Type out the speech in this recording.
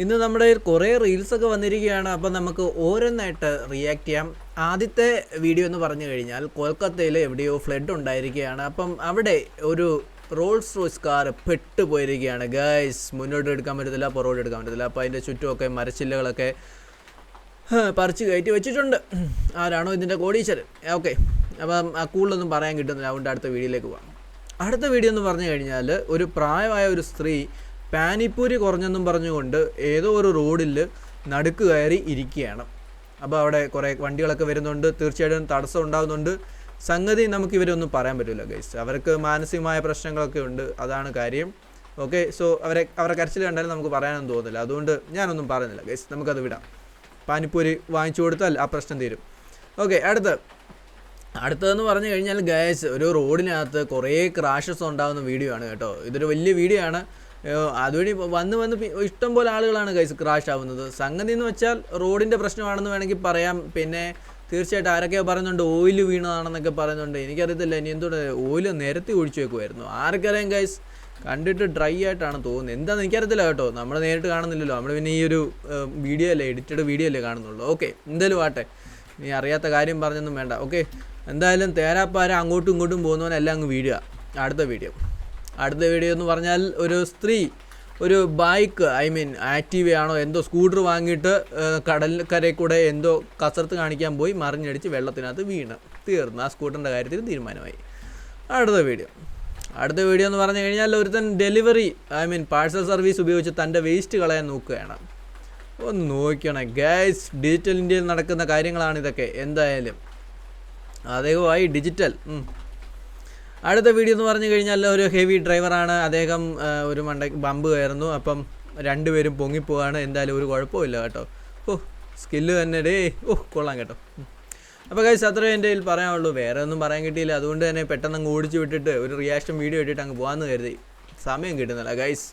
ഇന്ന് നമ്മുടെ കുറേ റീൽസൊക്കെ വന്നിരിക്കുകയാണ്. അപ്പം നമുക്ക് ഓരോന്നായിട്ട് റിയാക്ട് ചെയ്യാം. ആദ്യത്തെ വീഡിയോ എന്ന് പറഞ്ഞു കഴിഞ്ഞാൽ കൊൽക്കത്തയിൽ എവിടെയോ ഫ്ലഡ് ഉണ്ടായിരിക്കുകയാണ്. അപ്പം അവിടെ ഒരു റോൾസ് റോയ്സ് കാർ പെട്ടുപോയിരിക്കുകയാണ്. ഗൈസ് മുന്നോട്ട് എടുക്കാൻ പറ്റത്തില്ല പുറകോട്ട് എടുക്കാൻ പറ്റത്തില്ല. അപ്പോൾ അതിന്റെ ചുറ്റുമൊക്കെ മരച്ചില്ലകളൊക്കെ പറിച്ച് കയറ്റി വെച്ചിട്ടുണ്ട്. ആരാണോ ഇതിന്റെ കോടീശ്വരൻ. ഓക്കെ അപ്പം ആ കൂടുതലൊന്നും പറയാൻ കിട്ടുന്നില്ല. അതുകൊണ്ട് അടുത്ത വീഡിയോയിലേക്ക് പോകാം അടുത്ത വീഡിയോ എന്ന് പറഞ്ഞു കഴിഞ്ഞാൽ ഒരു പ്രായമായ ഒരു സ്ത്രീ പാനിപ്പൂരി കുറഞ്ഞെന്നും പറഞ്ഞുകൊണ്ട് ഏതോ ഒരു റോഡിൽ നടുക്ക് കയറി ഇരിക്കുകയാണ്. അപ്പോൾ അവിടെ കുറേ വണ്ടികളൊക്കെ വരുന്നുണ്ട്. തീർച്ചയായിട്ടും തടസ്സം ഉണ്ടാകുന്നുണ്ട് സംഗതി നമുക്ക് ഇവരൊന്നും പറയാൻ പറ്റില്ല ഗൈസ് അവർക്ക് മാനസികമായ പ്രശ്നങ്ങളൊക്കെ ഉണ്ട്. അതാണ് കാര്യം. ഓക്കെ സോ അവരെ അവരെ കരച്ചിൽ കണ്ടാലും നമുക്ക് പറയാനൊന്നും തോന്നില്ല. അതുകൊണ്ട് ഞാനൊന്നും പറയുന്നില്ല ഗൈസ് നമുക്കത് വിടാം. പാനിപ്പൂരി വാങ്ങിച്ചു കൊടുത്താൽ ആ പ്രശ്നം തീരും. ഓക്കെ അടുത്ത്. അടുത്തതെന്ന് പറഞ്ഞു കഴിഞ്ഞാൽ ഗൈസ് ഒരു റോഡിനകത്ത് കുറേ ക്രാഷസ് ഉണ്ടാകുന്ന വീഡിയോ ആണ് കേട്ടോ. ഇതൊരു വലിയ വീഡിയോ ആണ്. അതുവഴി വന്ന് വന്ന് ഇഷ്ടം പോലെ ആളുകളാണ് ഗൈസ് ക്രാഷ് ആവുന്നത്. സംഗതി എന്ന് വെച്ചാൽ റോഡിന്റെ പ്രശ്നമാണെന്ന് വേണമെങ്കിൽ പറയാം. പിന്നെ തീർച്ചയായിട്ടും ആരൊക്കെ പറയുന്നുണ്ട് ഓയിൽ വീണതാണെന്നൊക്കെ പറയുന്നുണ്ട്. എനിക്കറിയത്തില്ല. ഇനി എന്തുകൊണ്ട് ഓയിൽ നിരത്തി ഒഴിച്ചു വെക്കുമായിരുന്നു ആർക്കറിയാം ഗൈസ് കണ്ടിട്ട് ഡ്രൈ ആയിട്ടാണ് തോന്നുന്നത്. എന്താണെന്ന് എനിക്കറിയത്തില്ല കേട്ടോ. നമ്മൾ നേരിട്ട് കാണുന്നില്ലല്ലോ. നമ്മൾ പിന്നെ ഈ ഒരു വീഡിയോ അല്ലേ എഡിറ്റഡ് വീഡിയോ അല്ലേ കാണുന്നുള്ളൂ. ഓക്കെ എന്തായാലും ആട്ടെ. നീ അറിയാത്ത കാര്യം പറഞ്ഞൊന്നും വേണ്ട. ഓക്കെ എന്തായാലും തേരാപ്പാര അങ്ങോട്ടും ഇങ്ങോട്ടും പോകുന്നവനെല്ലാം അങ്ങ് വീഴുക അടുത്ത വീഡിയോ അടുത്ത വീഡിയോ എന്ന് പറഞ്ഞാൽ ഒരു സ്ത്രീ ഒരു ബൈക്ക് ഐ മീൻ ആക്റ്റീവ ആണോ എന്തോ സ്കൂട്ടർ വാങ്ങിയിട്ട് കടൽക്കരയിൽ കൂടെ എന്തോ കസർത്ത് കാണിക്കാൻ പോയി മറിഞ്ഞടിച്ച് വെള്ളത്തിനകത്ത് വീണ്. തീർന്നു. ആ സ്കൂട്ടറിന്റെ കാര്യത്തിൽ തീരുമാനമായി. അടുത്ത വീഡിയോ അടുത്ത വീഡിയോ എന്ന് പറഞ്ഞു കഴിഞ്ഞാൽ ഒരുത്തൻ delivery I mean parcel service ഉപയോഗിച്ച് തന്റെ വേസ്റ്റ് കളയാൻ നോക്കുകയാണ്. ഒന്ന് നോക്കണം ഗ്യാസ് ഡിജിറ്റൽ ഇന്ത്യയിൽ നടക്കുന്ന കാര്യങ്ങളാണ് ഇതൊക്കെ. എന്തായാലും. അദ്ദേഹമായി ഡിജിറ്റൽ. അടുത്ത വീഡിയോ എന്ന് പറഞ്ഞു കഴിഞ്ഞാൽ ഒരു ഹെവി ഡ്രൈവറാണ് അദ്ദേഹം ഒരു മണ്ട ബമ്പ് കയറുന്നു അപ്പം രണ്ടുപേരും പൊങ്ങിപ്പോവാണ്. എന്തായാലും ഒരു കുഴപ്പമില്ല കേട്ടോ. ഓ സ്കില്ല് തന്നെ ഡേ ഓ കൊള്ളാം കേട്ടോ. അപ്പോൾ കൈസ് അത്രേ എന്റെ കയ്യിൽ പറയാനുള്ളൂ. വേറെ ഒന്നും പറയാൻ കിട്ടിയില്ല. അതുകൊണ്ട് തന്നെ പെട്ടെന്ന് അങ്ങ് ഓടിച്ചു വിട്ടിട്ട് ഒരു റിയാക്ഷൻ വീഡിയോ ഇട്ടിട്ട് അങ്ങ് പോകാമെന്ന് കരുതി. സമയം കിട്ടുന്നില്ല ഗൈസ്